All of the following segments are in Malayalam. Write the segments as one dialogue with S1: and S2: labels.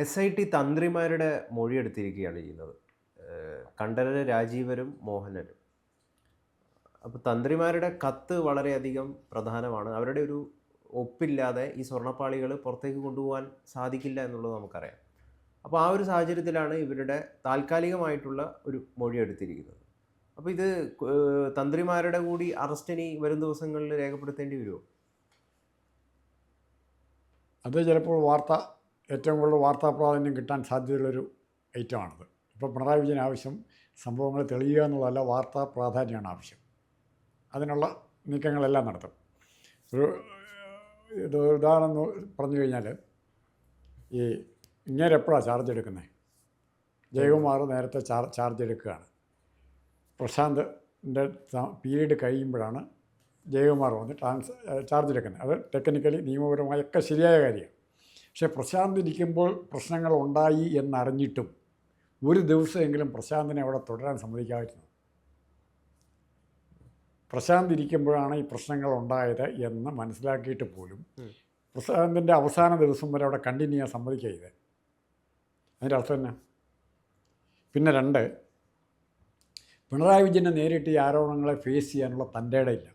S1: എസ് ഐ ടി തന്ത്രിമാരുടെ മൊഴിയെടുത്തിരിക്കുകയാണ് ചെയ്യുന്നത്. കണ്ഠരര് രാജീവരും മോഹനരും. അപ്പോൾ തന്ത്രിമാരുടെ കത്ത് വളരെയധികം പ്രധാനമാണ്. അവരുടെ ഒരു ഒപ്പില്ലാതെ ഈ സ്വർണപ്പാളികൾ പുറത്തേക്ക് കൊണ്ടുപോകാൻ സാധിക്കില്ല എന്നുള്ളത് നമുക്കറിയാം. അപ്പോൾ ആ ഒരു സാഹചര്യത്തിലാണ് ഇവരുടെ താൽക്കാലികമായിട്ടുള്ള ഒരു മൊഴി എടുത്തിരിക്കുന്നത് അപ്പോൾ ഇത് തന്ത്രിമാരുടെ കൂടി അറസ്റ്റിനി വരും ദിവസങ്ങളിൽ രേഖപ്പെടുത്തേണ്ടി വരുമോ?
S2: അത് ചിലപ്പോൾ വാർത്ത ഏറ്റവും കൂടുതൽ വാർത്താ പ്രാധാന്യം കിട്ടാൻ സാധ്യതയുള്ളൊരു ഐറ്റമാണത്. ഇപ്പോൾ പിണറായി വിജയൻ ആവശ്യം സംഭവങ്ങൾ തെളിയുക എന്നുള്ളതല്ല വാർത്താ പ്രാധാന്യമാണ് ആവശ്യം. അതിനുള്ള നീക്കങ്ങളെല്ലാം നടത്തും. ഒരു ഇത് ഉദാഹരണം പറഞ്ഞു കഴിഞ്ഞാൽ ഈ ഇങ്ങനെ എപ്പോഴാണ് ചാർജ് എടുക്കുന്നത് ജയകുമാർ നേരത്തെ ചാർ ചാർജ് എടുക്കുകയാണ്. പ്രശാന്തിന്റെ പീരീഡ് കഴിയുമ്പോഴാണ് ജയകുമാർ വന്ന് ട്രാൻസ് ചാർജ് എടുക്കുന്നത്. അത് ടെക്നിക്കലി നിയമപരമായൊക്കെ ശരിയായ കാര്യമാണ്. പക്ഷേ പ്രശാന്ത് ഇരിക്കുമ്പോൾ പ്രശ്നങ്ങൾ ഉണ്ടായി എന്നറിഞ്ഞിട്ടും ഒരു ദിവസമെങ്കിലും പ്രശാന്തിനെ അവിടെ തുടരാൻ സമ്മതിക്കാമായിരുന്നു പ്രശാന്ത് ഇരിക്കുമ്പോഴാണ് ഈ പ്രശ്നങ്ങൾ ഉണ്ടായത് എന്ന് മനസ്സിലാക്കിയിട്ട് പോലും. പ്രശാന്തിന്റെ അവസാന ദിവസം വരെ അവിടെ കണ്ടിന്യൂ ചെയ്യാൻ സമ്മതിക്കരുത് അതിന്റെ അർത്ഥം തന്നെ പിന്നെ രണ്ട് പിണറായി വിജയനെ നേരിട്ട് ഈ ആരോപണങ്ങളെ ഫേസ് ചെയ്യാനുള്ള തന്റെ ഇടയില്ല.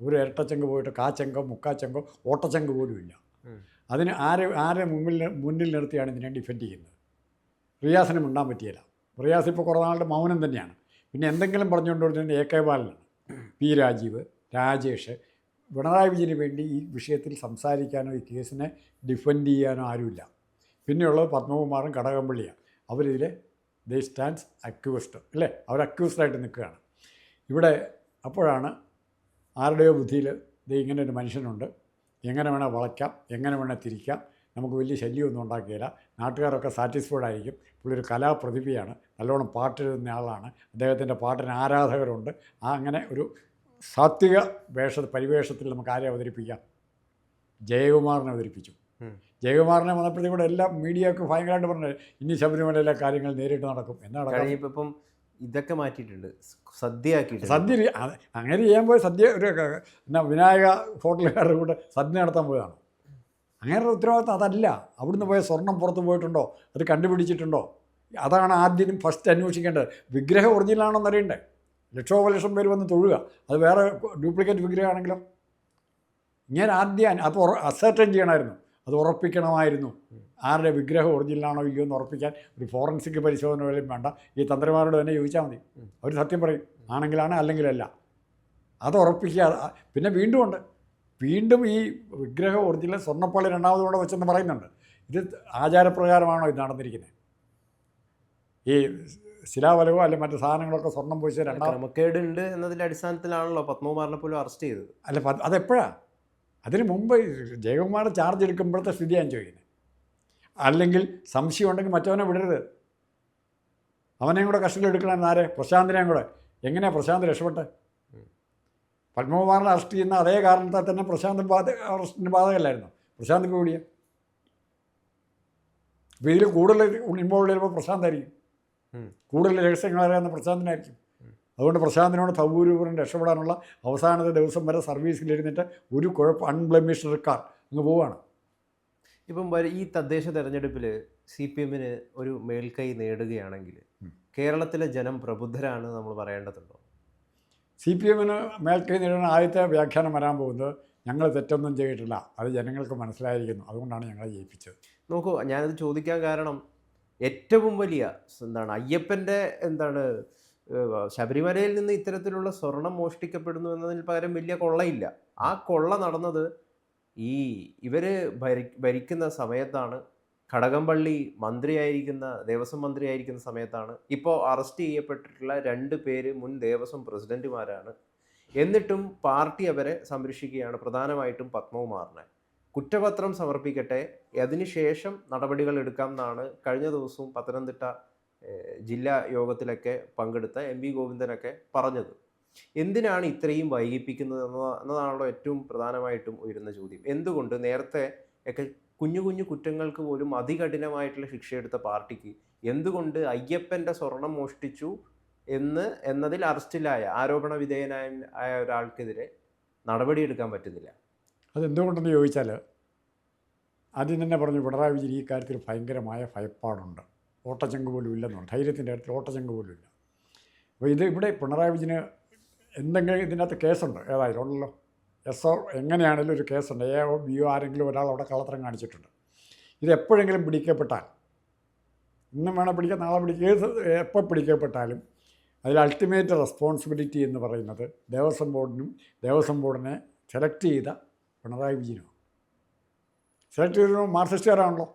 S2: ഒരു ഇരട്ടച്ചങ്ക് പോയിട്ട് കാച്ചങ്കോ മുക്കാച്ചങ്കോ ഓട്ടച്ചങ്ക് പോലും ഇല്ല. അതിന് ആരെ ആരെ മുമ്പിൽ മുന്നിൽ നിർത്തിയാണ് ഇതിനെ ഡിഫെൻഡ് ചെയ്യുന്നത്? റിയാസിന് മിണ്ടാൻ പറ്റിയില്ല. റിയാസ് ഇപ്പോൾ കുറേ നാളുടെ മൗനം തന്നെയാണ്. പിന്നെ എന്തെങ്കിലും പറഞ്ഞുകൊണ്ടിരുന്നത് എ കെ ബാലനാണ്. പി രാജീവ് രാജേഷ് പിണറായി വിജയന് വേണ്ടി ഈ വിഷയത്തിൽ സംസാരിക്കാനോ ഈ കേസിനെ ഡിഫെൻഡ് ചെയ്യാനോ ആരുമില്ല. പിന്നെയുള്ളത് പത്മകുമാറും കടകംപള്ളിയാണ്. അവരിതിൽ ദേ സ്റ്റാൻഡ്സ് അക്യൂസ്ഡ് അല്ലേ? അവർ അക്യൂസ്ഡായിട്ട് നിൽക്കുകയാണ്. ഇവിടെ അപ്പോഴാണ് ആരുടെയോ ബുദ്ധിയിൽ ദേ ഇങ്ങനെ ഒരു മനുഷ്യനുണ്ട്. എങ്ങനെ വേണേൽ വളയ്ക്കാം എങ്ങനെ വേണേൽ തിരിക്കാം നമുക്ക് വലിയ ശല്യമൊന്നും ഉണ്ടാക്കിയില്ല നാട്ടുകാരൊക്കെ സാറ്റിസ്ഫൈഡ് ആയിരിക്കും. പുള്ളി ഒരു കലാപ്രതിഭയാണ്. നല്ലോണം പാട്ടെഴുതുന്ന ആളാണ്. അദ്ദേഹത്തിന്റെ പാട്ടിന് ആരാധകരുണ്ട്. ആ അങ്ങനെ ഒരു സാത്വിക വേഷ പരിവേഷത്തിൽ നമുക്ക് ആരെ അവതരിപ്പിക്കാം? ജയകുമാറിനെ അവതരിപ്പിച്ചു. ജയകുമാറിനെ വന്നപ്പോഴത്തേക്കും കൂടെ എല്ലാം മീഡിയ ഒക്കെ ഭയങ്കരമായിട്ട് പറഞ്ഞത് ഇനി ശബരിമലയിലെ കാര്യങ്ങൾ നേരിട്ട് നടക്കും.
S1: എന്നാണ് ഇപ്പം ഇതൊക്കെ മാറ്റിയിട്ടുണ്ട്. സദ്യ
S2: സദ്യ അങ്ങനെ ചെയ്യാൻ പോയി സദ്യ ഒരു പിന്നെ വിനായക ഹോട്ടലുകാരുടെ കൂടെ സദ്യ നടത്താൻ പോയതാണ്. അങ്ങനെ ഉത്തരവാദിത്തം അതല്ല. അവിടുന്ന് പോയ സ്വർണം പുറത്ത് പോയിട്ടുണ്ടോ? അത് കണ്ടുപിടിച്ചിട്ടുണ്ടോ? അതാണ് ആദ്യം ഫസ്റ്റ് അന്വേഷിക്കേണ്ടത്. വിഗ്രഹം ഒറിജിനലാണോന്ന് അറിയണ്ടേ? ലക്ഷോപലക്ഷം പേര് വന്ന് തൊഴുക. അത് വേറെ ഡ്യൂപ്ലിക്കേറ്റ് വിഗ്രഹമാണെങ്കിലോ? ഞാൻ ആദ്യം അത് അസർട്ടൻ ചെയ്യണമായിരുന്നു. അത് ഉറപ്പിക്കണമായിരുന്നു. ആരുടെ വിഗ്രഹം ഒറിജിനലാണോ ഇല്ലയോ എന്ന് ഉറപ്പിക്കാൻ ഒരു ഫോറൻസിക് പരിശോധന പോലും വേണ്ട. ഈ തന്ത്രിമാരോട് തന്നെ ചോദിച്ചാൽ മതി. അവർ സത്യം പറയും. ആണെങ്കിലാണ് അല്ലെങ്കിലല്ല. അത് ഉറപ്പിക്കുക പിന്നെ വീണ്ടും ഉണ്ട്. വീണ്ടും ഈ വിഗ്രഹം ഒറിജിനൽ സ്വർണപ്പള്ളി രണ്ടാമതോടെ വെച്ചെന്ന് പറയുന്നുണ്ട്. ഇത് ആചാരപ്രകാരമാണോ ഇത് നടന്നിരിക്കുന്നത്? ഈ ശിലാവലവോ അല്ലെങ്കിൽ മറ്റു സാധനങ്ങളൊക്കെ സ്വർണം പോയിച്ച രണ്ടാമത്
S1: ക്രമക്കേടുണ്ട് എന്നതിന്റെ അടിസ്ഥാനത്തിലാണല്ലോ പത്മകുമാറിനെ പോലും അറസ്റ്റ് ചെയ്തത്.
S2: അല്ല അതെപ്പോഴാണ് അതിന് മുമ്പ് ജയകുമാർ ചാർജ് എടുക്കുമ്പോഴത്തെ സ്ഥിതി ഞാൻ ചോദിക്കുന്നത്. അല്ലെങ്കിൽ സംശയം ഉണ്ടെങ്കിൽ മറ്റവനെ വിടരുത്. അവനെയും കൂടെ കസ്റ്റഡിയിൽ എടുക്കണം ആരെ? പ്രശാന്തിനെയും കൂടെ. എങ്ങനെയാണ് പ്രശാന്ത് രക്ഷപ്പെട്ട്? പത്മകുമാറിനെ അറസ്റ്റ് ചെയ്യുന്ന അതേ കാരണത്താൽ തന്നെ പ്രശാന്ത് ബാധ അറസ്റ്റിന് ബാധകമല്ലായിരുന്നു പ്രശാന്ത് കൂടിയ അപ്പോൾ ഇതിൽ കൂടുതൽ ഇൻവോൾവ് ചെയ്യുമ്പോൾ പ്രശാന്തായിരിക്കും. കൂടുതൽ രഹസ്യങ്ങൾ അറിയാവുന്ന പ്രശാന്തിനായിരിക്കും. അതുകൊണ്ട് പ്രശാന്തിനോട് സൗകര്യപൂർവം രക്ഷപ്പെടാനുള്ള അവസാനത്തെ ദിവസം വരെ സർവീസിലിരുന്നിട്ട് ഒരു കുഴപ്പം അൺബ്ലെമിഷ്ഡ് റിക്കാർ അങ്ങ് പോവാണ്.
S1: ഇപ്പം ഈ തദ്ദേശ തെരഞ്ഞെടുപ്പിൽ സി പി എമ്മിന് ഒരു മേൽക്കൈ നേടുകയാണെങ്കിൽ കേരളത്തിലെ ജനം പ്രബുദ്ധരാണ് നമ്മൾ പറയേണ്ടതുണ്ടോ?
S2: സി പി എമ്മിന് മേൽക്കൈ നേടുന്ന ആദ്യത്തെ വ്യാഖ്യാനം വരാൻ പോകുന്നത് ഞങ്ങൾ തെറ്റൊന്നും ചെയ്തിട്ടില്ല. അത് ജനങ്ങൾക്ക് മനസ്സിലായിരിക്കുന്നു. അതുകൊണ്ടാണ് ഞങ്ങളെ ജയിപ്പിച്ചത്.
S1: നോക്കൂ ഞാനത് ചോദിക്കാൻ കാരണം ഏറ്റവും വലിയ എന്താണ് അയ്യപ്പന്റെ എന്താണ് ശബരിമലയിൽ നിന്ന് ഇത്തരത്തിലുള്ള സ്വർണം മോഷ്ടിക്കപ്പെടുന്നു എന്നതിന് പകരം വലിയ കൊള്ളയില്ല. ആ കൊള്ള നടന്നത് ഈ ഇവർ ഭരി ഭരിക്കുന്ന സമയത്താണ് കടകംപള്ളി മന്ത്രിയായിരിക്കുന്ന ദേവസ്വം മന്ത്രിയായിരിക്കുന്ന സമയത്താണ് ഇപ്പോൾ അറസ്റ്റ് ചെയ്യപ്പെട്ടിട്ടുള്ള രണ്ട് പേര് മുൻ ദേവസ്വം പ്രസിഡന്റുമാരാണ്. എന്നിട്ടും പാർട്ടി അവരെ സംരക്ഷിക്കുകയാണ് പ്രധാനമായിട്ടും പത്മകുമാറിനെ. കുറ്റപത്രം സമർപ്പിക്കട്ടെ അതിനുശേഷം നടപടികൾ എടുക്കാം എന്നാണ് കഴിഞ്ഞ ദിവസവും പത്തനംതിട്ട ജില്ലാ യോഗത്തിലൊക്കെ പങ്കെടുത്ത എം വി ഗോവിന്ദനൊക്കെ പറഞ്ഞത്. എന്തിനാണ് ഇത്രയും വൈകിപ്പിക്കുന്നത് എന്ന- എന്നതാണല്ലോ ഏറ്റവും പ്രധാനമായിട്ടും ഉയരുന്ന ചോദ്യം. എന്തുകൊണ്ട് നേരത്തെ ഒക്കെ കുഞ്ഞു കുഞ്ഞു കുറ്റങ്ങൾക്ക് പോലും അതികഠിനമായിട്ടുള്ള ശിക്ഷയെടുത്ത പാർട്ടിക്ക് എന്തുകൊണ്ട് അയ്യപ്പന്റെ സ്വർണം മോഷ്ടിച്ചു എന്ന് എന്നതിൽ അറസ്റ്റിലായ ആരോപണ വിധേയനായ ആയ ഒരാൾക്കെതിരെ നടപടിയെടുക്കാൻ പറ്റുന്നില്ല.
S2: അതെന്തുകൊണ്ടെന്ന് ചോദിച്ചാൽ ആദ്യം തന്നെ പറഞ്ഞു പിണറായി വിജയൻ ഈ കാര്യത്തിൽ ഭയങ്കരമായ ഭയപ്പാടുണ്ട്. ഓട്ടച്ചങ്ക് പോലും ഇല്ലെന്നാണ് ധൈര്യത്തിന്റെ കാര്യത്തിൽ ഓട്ടച്ചങ്ക് പോലും ഇല്ല. അപ്പോൾ ഇത് ഇവിടെ പിണറായി വിജയന് എന്തെങ്കിലും ഇതിനകത്ത് കേസുണ്ട്? ഏതായാലും ഉണ്ടല്ലോ എസ് ഓ എങ്ങനെയാണെങ്കിലും ഒരു കേസുണ്ട്. എ ഒ ബി ഒ ആരെങ്കിലും ഒരാൾ അവിടെ കള്ളത്തരം കാണിച്ചിട്ടുണ്ട്. ഇത് എപ്പോഴെങ്കിലും പിടിക്കപ്പെട്ടാൽ ഇന്നും വേണം പിടിക്കാൻ നാളെ പിടിക്കുക ഏത് എപ്പോൾ പിടിക്കപ്പെട്ടാലും അതിൽ അൾട്ടിമേറ്റ് റെസ്പോൺസിബിലിറ്റി എന്ന് പറയുന്നത് ദേവസ്വം ബോർഡിനും ദേവസ്വം ബോർഡിനെ സെലക്ട് ചെയ്ത പിണറായി വിജയനും സെലക്ട് ചെയ്തത് മാർക്സിസ്റ്റുകാരാണല്ലോ.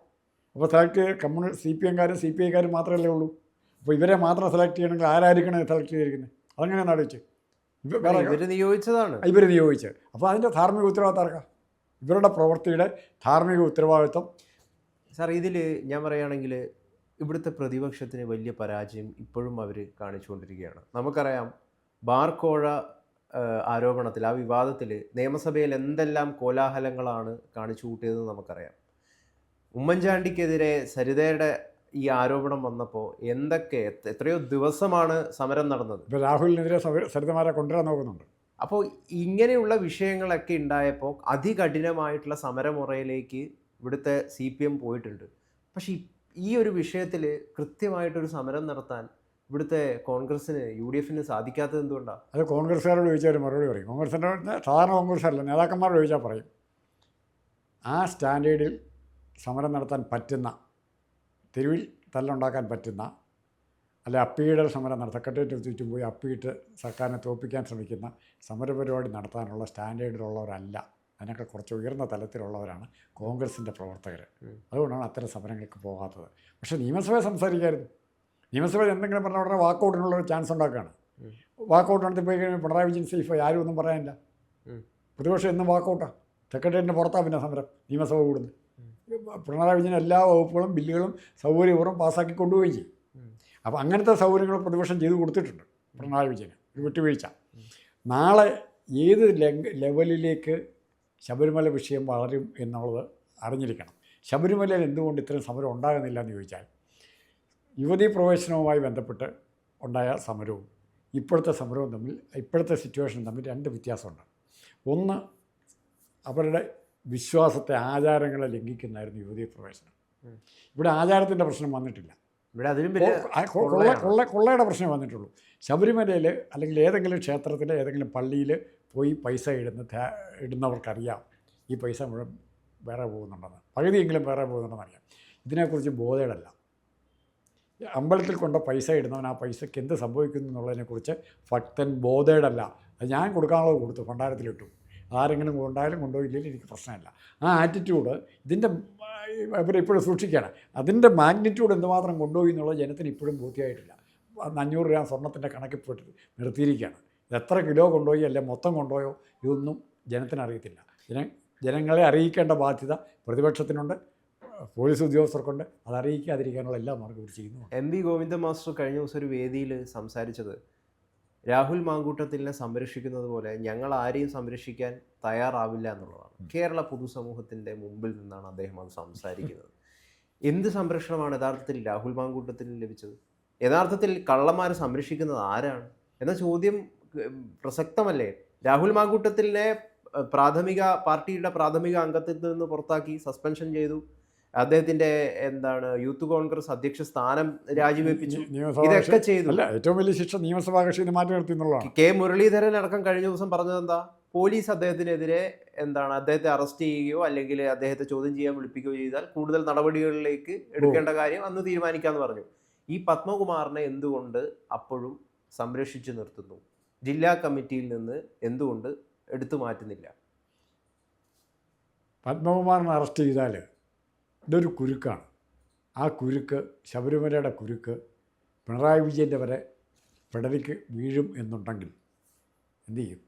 S2: അപ്പോൾ സെലക്ട് കമ്മ്യൂണി സി പി എംകാരും സി പി ഐക്കാരും മാത്രമല്ലേ ഉള്ളൂ. അപ്പോൾ ഇവരെ മാത്രം സെലക്ട് ചെയ്യണമെങ്കിൽ ആരായിരിക്കണം സെലക്ട് ചെയ്തിരിക്കുന്നത്? അതങ്ങനെയാണ് ആലോചിച്ച്. ഇവ- വേറെ
S1: ഇവർ നിയോഗിച്ചതാണ്.
S2: ഇവർ നിയോഗിച്ചത് അപ്പോൾ അതിന്റെ ധാർമ്മിക ഉത്തരവാദിത്തം ആർക്കാ? ഇവരുടെ പ്രവൃത്തിയുടെ ധാർമ്മിക ഉത്തരവാദിത്വം
S1: സാർ ഇതിൽ ഞാൻ പറയുകയാണെങ്കിൽ ഇവിടുത്തെ പ്രതിപക്ഷത്തിന് വലിയ പരാജയം ഇപ്പോഴും അവർ കാണിച്ചുകൊണ്ടിരിക്കുകയാണ്. നമുക്കറിയാം ബാർക്കോഴ ആരോപണത്തിൽ ആ വിവാദത്തിൽ നിയമസഭയിൽ എന്തെല്ലാം കോലാഹലങ്ങളാണ് കാണിച്ചു കൂട്ടിയതെന്ന് നമുക്കറിയാം. ഉമ്മൻചാണ്ടിക്കെതിരെ സരിതയുടെ ഈ ആരോപണം വന്നപ്പോൾ എന്തൊക്കെ എത്രയോ ദിവസമാണ് സമരം നടന്നത്?
S2: ഇപ്പോൾ രാഹുലിനെതിരെ സരിതമാരെ കൊണ്ടുവരാൻ നോക്കുന്നുണ്ട്.
S1: അപ്പോൾ ഇങ്ങനെയുള്ള വിഷയങ്ങളൊക്കെ ഉണ്ടായപ്പോൾ അതികഠിനമായിട്ടുള്ള സമരമുറയിലേക്ക് ഇവിടുത്തെ സി പി എം പോയിട്ടുണ്ട്. പക്ഷേ ഈ- ഒരു വിഷയത്തിൽ കൃത്യമായിട്ടൊരു സമരം നടത്താൻ ഇവിടുത്തെ കോൺഗ്രസ്സിന് യു ഡി എഫിന് സാധിക്കാത്തത് എന്തുകൊണ്ടാണ്
S2: അത് കോൺഗ്രസ്സുകാരോട് ചോദിച്ചാൽ ഒരു മറുപടി പറയും. കോൺഗ്രസിന്റെ സാധാരണ കോൺഗ്രസ്സല്ല നേതാക്കന്മാരോട് ചോദിച്ചാൽ പറയും. ആ സ്റ്റാൻഡേർഡിൽ സമരം നടത്താൻ പറ്റുന്ന തെരുവിൽ തല്ലുണ്ടാക്കാൻ പറ്റുന്ന അല്ലെ അപ്പീടൽ സമരം നടത്താൻ സെക്രട്ടേറിയറ്റ് ചുറ്റും പോയി അപ്പീട്ട് സർക്കാരിനെ തോപ്പിക്കാൻ ശ്രമിക്കുന്ന സമരപരിപാടി നടത്താനുള്ള സ്റ്റാൻഡേർഡിലുള്ളവരല്ല. അതിനൊക്കെ കുറച്ച് ഉയർന്ന തലത്തിലുള്ളവരാണ് കോൺഗ്രസിന്റെ പ്രവർത്തകർ. അതുകൊണ്ടാണ് അത്തരം സമരങ്ങൾക്ക് പോകാത്തത്. പക്ഷേ നിയമസഭയെ സംസാരിക്കായിരുന്നു. നിയമസഭയിൽ എന്തെങ്കിലും പറഞ്ഞ ഉടനെ വാക്കൗട്ടിനുള്ള ഒരു ചാൻസ് ഉണ്ടാക്കുകയാണ്. വാക്കൗട്ട് നടത്തി പോയി കഴിഞ്ഞാൽ പിണറായി വിജയൻ സേഫ് ആരും ഒന്നും പറയാനില്ല. പ്രതിപക്ഷം എന്നും വാക്കൗട്ടാണ് സെക്രട്ടേറിയറ്റിന്റെ പുറത്താണ് പിന്നെ സമരം നിയമസഭ കൂടുന്നത്. പിണറായി വിജയൻ എല്ലാ വകുപ്പുകളും ബില്ലുകളും സൗകര്യപൂർവം പാസ്സാക്കി കൊണ്ടുപോവുകയും ചെയ്യും. അപ്പോൾ അങ്ങനത്തെ സൗകര്യങ്ങൾ പ്രതിപക്ഷം ചെയ്തു കൊടുത്തിട്ടുണ്ട് പിണറായി വിജയന്. ഒരു വിട്ടുവീഴ്ച. നാളെ ഏത് ലെവലിലേക്ക് ശബരിമല വിഷയം വളരും എന്നുള്ളത് അറിഞ്ഞിരിക്കണം. ശബരിമലയിൽ എന്തുകൊണ്ട് ഇത്രയും സമരം ഉണ്ടാകുന്നില്ല എന്ന് ചോദിച്ചാൽ യുവതീ പ്രവേശനവുമായി ബന്ധപ്പെട്ട് ഉണ്ടായ സമരവും ഇപ്പോഴത്തെ സമരവും തമ്മിൽ ഇപ്പോഴത്തെ സിറ്റുവേഷൻ തമ്മിൽ രണ്ട് വ്യത്യാസമുണ്ട്. ഒന്ന് അവരുടെ വിശ്വാസത്തെ ആചാരങ്ങളെ ലംഘിക്കുന്നതായിരുന്നു യുവതി പ്രവേശനം. ഇവിടെ ആചാരത്തിന്റെ പ്രശ്നം വന്നിട്ടില്ല.
S1: ഇവിടെ അതിലും
S2: കൊള്ള കൊള്ള കൊള്ളയുടെ പ്രശ്നമേ വന്നിട്ടുള്ളൂ. ശബരിമലയിൽ അല്ലെങ്കിൽ ഏതെങ്കിലും ക്ഷേത്രത്തിൽ ഏതെങ്കിലും പള്ളിയിൽ പോയി പൈസ ഇടുന്ന ഇടുന്നവർക്കറിയാം ഈ പൈസ മുഴുവൻ വേറെ പോകുന്നുണ്ടെന്ന്. പകുതിയെങ്കിലും വേറെ പോകുന്നുണ്ടെന്ന് അറിയാം. ഇതിനെക്കുറിച്ച് ബോധേടല്ല. അമ്പലത്തിൽ കൊണ്ട പൈസ ഇടുന്നവൻ ആ പൈസയ്ക്ക് എന്ത് സംഭവിക്കുന്നു എന്നുള്ളതിനെക്കുറിച്ച് ഭക്തൻ ബോധേടല്ല. അത് ഞാൻ കൊടുക്കാനുള്ളത് കൊടുത്തു ഭണ്ഡാരത്തിലിട്ടു. ആരെങ്കിലും കൊണ്ടായാലും കൊണ്ടുപോയില്ലെങ്കിൽ എനിക്ക് പ്രശ്നമില്ല. ആ ആറ്റിറ്റ്യൂഡ് ഇതിന്റെ ഇവരെപ്പോഴും സൂക്ഷിക്കുകയാണ്. അതിന്റെ മാഗ്നിറ്റ്യൂഡ് എന്തുമാത്രം കൊണ്ടുപോയി എന്നുള്ളത് ജനത്തിന് ഇപ്പോഴും അന്ന് അഞ്ഞൂറ് രൂപ സ്വർണത്തിന്റെ കണക്കിൽ പോയിട്ട് നിർത്തിയിരിക്കുകയാണ്. ഇത് എത്ര കിലോ കൊണ്ടുപോയി അല്ലെ മൊത്തം കൊണ്ടുപോയോ ഇതൊന്നും ജനത്തിനറിയത്തില്ല ജന ജനങ്ങളെ അറിയിക്കേണ്ട ബാധ്യത പ്രതിപക്ഷത്തിനുണ്ട് പോലീസ് ഉദ്യോഗസ്ഥർക്കുണ്ട്. അത് അറിയിക്കാതിരിക്കാനുള്ള എല്ലാ മാർഗവും ചെയ്യുന്നു
S1: എം വി ഗോവിന്ദ മാസ്റ്റർ കഴിഞ്ഞ ദിവസം ഒരു വേദിയിൽ സംസാരിച്ചത് രാഹുൽ മാങ്കൂട്ടത്തിലിനെ സംരക്ഷിക്കുന്നത് പോലെ ഞങ്ങൾ ആരെയും സംരക്ഷിക്കാൻ തയ്യാറാവില്ല എന്നുള്ളതാണ്. കേരള പൊതുസമൂഹത്തിന്റെ മുമ്പിൽ നിന്നാണ് അദ്ദേഹം അത് സംസാരിക്കുന്നത്. എന്ത് സംരക്ഷണമാണ് യഥാർത്ഥത്തിൽ രാഹുൽ മാങ്കൂട്ടത്തിന് ലഭിച്ചത്? യഥാർത്ഥത്തിൽ കള്ളന്മാരെ സംരക്ഷിക്കുന്നത് ആരാണ്? എന്ന ചോദ്യം പ്രസക്തമല്ലേ? രാഹുൽ മാങ്കൂട്ടത്തിലിനെ പ്രാഥമിക പാർട്ടിയുടെ പ്രാഥമിക അംഗത്തിൽ നിന്ന് പുറത്താക്കി സസ്പെൻഷൻ ചെയ്തു. അദ്ദേഹത്തിന്റെ എന്താണ് യൂത്ത് കോൺഗ്രസ് അധ്യക്ഷ സ്ഥാനം രാജിവെപ്പിച്ചു. ഇതൊക്കെ ചെയ്തു.
S2: അല്ല ഏറ്റവും വലിയ ശിക്ഷ നിയമസഭാ കക്ഷി നിന്ന് മാറ്റി നിർത്തി എന്നുള്ളതാണ്.
S1: കെ മുരളീധരൻ അടക്കം കഴിഞ്ഞ ദിവസം പറഞ്ഞത് എന്താ? പോലീസ് അദ്ദേഹത്തിനെതിരെ എന്താണ് അദ്ദേഹത്തെ അറസ്റ്റ് ചെയ്യുകയോ അല്ലെങ്കിൽ അദ്ദേഹത്തെ ചോദ്യം ചെയ്യാൻ വിളിപ്പിക്കുകയോ ചെയ്താൽ കൂടുതൽ നടപടികളിലേക്ക് എടുക്കേണ്ട കാര്യം അന്ന് തീരുമാനിക്കാമെന്ന് പറഞ്ഞു. ഈ പത്മകുമാറിനെ എന്തുകൊണ്ട് അപ്പോഴും സംരക്ഷിച്ചു നിർത്തുന്നു? ജില്ലാ കമ്മിറ്റിയിൽ നിന്ന് എന്തുകൊണ്ട് എടുത്തു മാറ്റുന്നില്ല?
S2: പത്മകുമാറിനെ അറസ്റ്റ് ചെയ്താൽ ഇതൊരു കുരുക്കാണ്. ആ കുരുക്ക് ശബരിമലയുടെ കുരുക്ക് പിണറായി വിജയന്റെ വരെ പിടലിക്ക് വീഴും എന്നുണ്ടെങ്കിൽ എന്തു ചെയ്യും?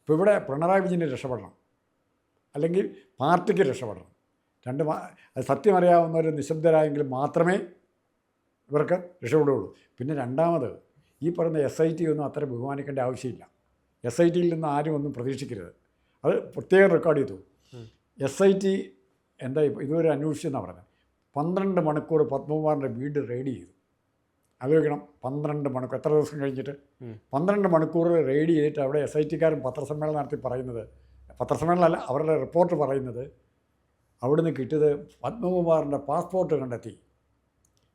S2: ഇപ്പോൾ ഇവിടെ പിണറായി വിജയന് രക്ഷപ്പെടണം. അല്ലെങ്കിൽ പാർട്ടിക്ക് രക്ഷപ്പെടണം. രണ്ട് സത്യമറിയാവുന്നവർ നിശബ്ദരായെങ്കിൽ മാത്രമേ ഇവർക്ക് രക്ഷപ്പെടുകയുള്ളൂ. പിന്നെ രണ്ടാമത് ഈ പറയുന്ന എസ് ഐ ടി ഒന്നും അത്ര ബഹുമാനിക്കേണ്ട ആവശ്യമില്ല. എസ് ഐ ടിയിൽ നിന്ന് ആരും ഒന്നും പ്രതീക്ഷിക്കരുത്. അത് പ്രത്യേകം റെക്കോർഡ് ചെയ്തു. എസ് ഐ ടി എന്താ ഇപ്പോൾ ഇതുവരെ അന്വേഷിച്ചെന്നാണ് പറഞ്ഞത് പന്ത്രണ്ട് മണിക്കൂർ പത്മകുമാറിന്റെ വീട് റെയ്ഡ് ചെയ്തു. ആലോചിക്കണം പന്ത്രണ്ട് മണിക്കൂർ എത്ര ദിവസം കഴിഞ്ഞിട്ട്. പന്ത്രണ്ട് മണിക്കൂർ റെയ്ഡ് ചെയ്തിട്ട് അവിടെ എസ് ഐ ടിക്കാരൻ പത്രസമ്മേളനം നടത്തി പറയുന്നത് പത്രസമ്മേളനമല്ല അവരുടെ റിപ്പോർട്ട് പറയുന്നത് അവിടുന്ന് കിട്ടിയത് പത്മകുമാറിന്റെ പാസ്പോർട്ട് കണ്ടെത്തി.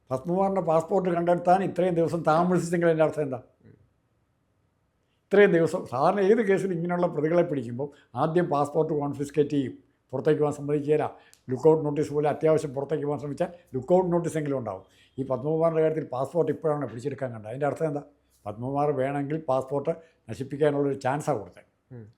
S2: പത്മകുമാറിന്റെ പാസ്പോർട്ട് കണ്ടെത്താൻ ഇത്രയും ദിവസം താമസിച്ചെങ്കിൽ എന്റെ അർത്ഥം എന്താ? ഇത്രയും ദിവസം സാധാരണ ഏത് കേസിലും ഇങ്ങനെയുള്ള പ്രതികളെ പിടിക്കുമ്പോൾ ആദ്യം പാസ്പോർട്ട് കോൺഫിസ്കേറ്റ് ചെയ്യും. പുറത്തേക്ക് പോകാൻ സമ്മതിക്കുകയില്ല. ലുക്കൗട്ട് നോട്ടീസ് പോലെ അത്യാവശ്യം പുറത്തേക്ക് പോകാൻ ശ്രമിച്ചാൽ ലുക്കൗട്ട് നോട്ടീസ് എങ്കിലും ഉണ്ടാവും. ഈ പത്മകുമാറിന്റെ കാര്യത്തിൽ പാസ്പോർട്ട് ഇപ്പോഴാണ് പിടിച്ചെടുക്കാൻ കണ്ടത്. അതിന്റെ അർത്ഥം എന്താ? പത്മകുമാർ വേണമെങ്കിൽ പാസ്പോർട്ട് നശിപ്പിക്കാനുള്ളൊരു ചാൻസാണ് കൊടുത്തത്.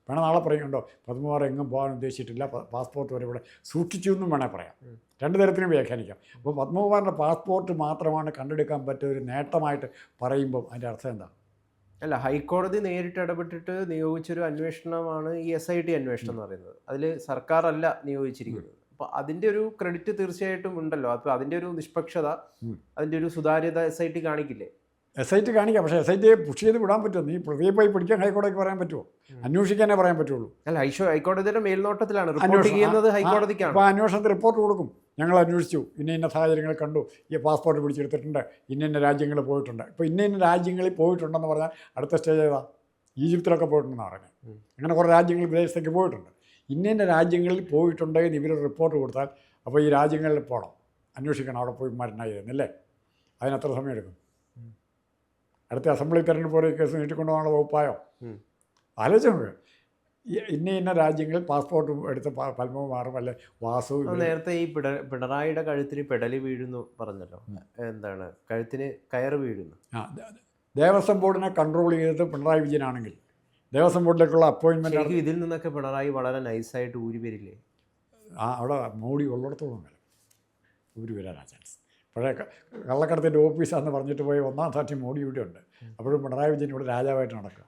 S2: വേണം നാളെ പറയുന്നുണ്ടോ? പത്മകുമാർ എങ്ങും പോകാൻ ഉദ്ദേശിച്ചിട്ടില്ല. പാസ്പോർട്ട് വരെ ഇവിടെ സൂക്ഷിച്ചു എന്നും വേണേൽ പറയാം.
S1: രണ്ടു
S2: രണ്ട് തരത്തിലും വ്യാഖ്യാനിക്കാം. അപ്പോൾ പത്മകുമാറിന്റെ പാസ്പോർട്ട് മാത്രമാണ് കണ്ടെടുക്കാൻ പറ്റിയ ഒരു നേട്ടമായിട്ട് പറയുമ്പോൾ അതിന്റെ അർത്ഥം എന്താ?
S1: അല്ല ഹൈക്കോടതി നേരിട്ട് ഇടപെട്ടിട്ട് നിയോഗിച്ചൊരു അന്വേഷണമാണ് ഈ എസ് ഐ ടി അന്വേഷണം എന്ന് പറയുന്നത്. അതിൽ സർക്കാർ അല്ല നിയോഗിച്ചിരിക്കുന്നത് അപ്പോൾ അതിന്റെ ഒരു ക്രെഡിറ്റ് തീർച്ചയായിട്ടും ഉണ്ടല്ലോ. അപ്പോൾ അതിന്റെ ഒരു നിഷ്പക്ഷത
S2: അതിന്റെ
S1: അതിന്റെ ഒരു സുതാര്യത എസ് ഐ ടി കാണിക്കില്ലേ?
S2: എസ് ഐ ടി കാണിക്കാം. പക്ഷേ എസ് ഐ ടിയെ പുഷ് ചെയ്ത് വിടാൻ പറ്റുമോ? നീ പ്രതിയെ പോയി പിടിക്കാൻ ഹൈക്കോടതിക്ക് പറയാൻ പറ്റുമോ? അന്വേഷിക്കാനേ പറയാൻ പറ്റുള്ളൂ.
S1: അല്ല ഐഷോ ഹൈക്കോടതിയുടെ മേൽനോട്ടത്തിലാണ്. റിപ്പോർട്ട്. ചെയ്യുന്നത് ഹൈക്കോടതിക്കാണ്.
S2: അപ്പോൾ അന്വേഷണത്തിൽ റിപ്പോർട്ട് കൊടുക്കും. ഞങ്ങൾ അന്വേഷിച്ചു. ഇന്ന ഇന്ന സാഹചര്യങ്ങൾ കണ്ടു. ഈ പാസ്പോർട്ട് പിടിച്ചെടുത്തിട്ടുണ്ട്. ഇന്ന ഇന്ന രാജ്യങ്ങളിൽ പോയിട്ടുണ്ട്. ഇപ്പോൾ ഇന്ന ഇന്ന രാജ്യങ്ങളിൽ പോയിട്ടുണ്ടെന്ന് പറഞ്ഞാൽ അടുത്ത സ്റ്റേജ് ഏതാ? ഈജിപ്തിലൊക്കെ പോയിട്ടുണ്ടെന്ന്
S1: പറഞ്ഞു
S2: അങ്ങനെ കുറേ രാജ്യങ്ങൾ വിദേശത്തേക്ക് പോയിട്ടുണ്ട്. ഇന്ന ഇന്ന രാജ്യങ്ങളിൽ പോയിട്ടുണ്ടെങ്കിൽ ഇവർ റിപ്പോർട്ട് കൊടുത്താൽ അപ്പോൾ ഈ രാജ്യങ്ങളിൽ പോകണം അന്വേഷിക്കണം അവിടെ പോയി മരണമായിരുന്നല്ലേ അതിനത്ര എത്ര സമയം എടുക്കും. അടുത്ത അസംബ്ലി തെരഞ്ഞെടുപ്പ് പോലെ കേസ് നീട്ടിക്കൊണ്ടുപോകാനുള്ള വകുപ്പായോ?
S1: ഉം.
S2: ഇന്ന ഇന്ന രാജ്യങ്ങളിൽ പാസ്പോർട്ട് എടുത്ത് പ- മാറും അല്ലെ വാസു
S1: നേരത്തെ ഈ പിട പിണറായിയുടെ കഴുത്തിന് പെടലി വീഴുന്നു പറഞ്ഞല്ലോ. എന്താണ്? കഴുത്തിന് കയറ് വീഴുന്നു.
S2: ആ, ദേവസ്വം ബോർഡിനെ കൺട്രോൾ ചെയ്തത് പിണറായി വിജയനാണെങ്കിൽ ദേവസ്വം ബോർഡിലേക്കുള്ള
S1: അപ്പോയിൻമെന്റ് ഇതിൽ നിന്നൊക്കെ പിണറായി വളരെ നൈസായിട്ട് ഊരി വരില്ലേ?
S2: ആ അവിടെ മോഡി ഉള്ളിടത്തോളം വരും. ഊരി വരാനാണ് ചാൻസ്. പഴയ കള്ളക്കടത്തിന്റെ ഓഫീസാന്ന് പറഞ്ഞിട്ട് പോയി ഒന്നാം സാക്ഷി മോഡി ഇവിടെ ഉണ്ട് അപ്പോഴും പിണറായി വിജയൻ ഇവിടെ രാജാവായിട്ട് നടക്കുക.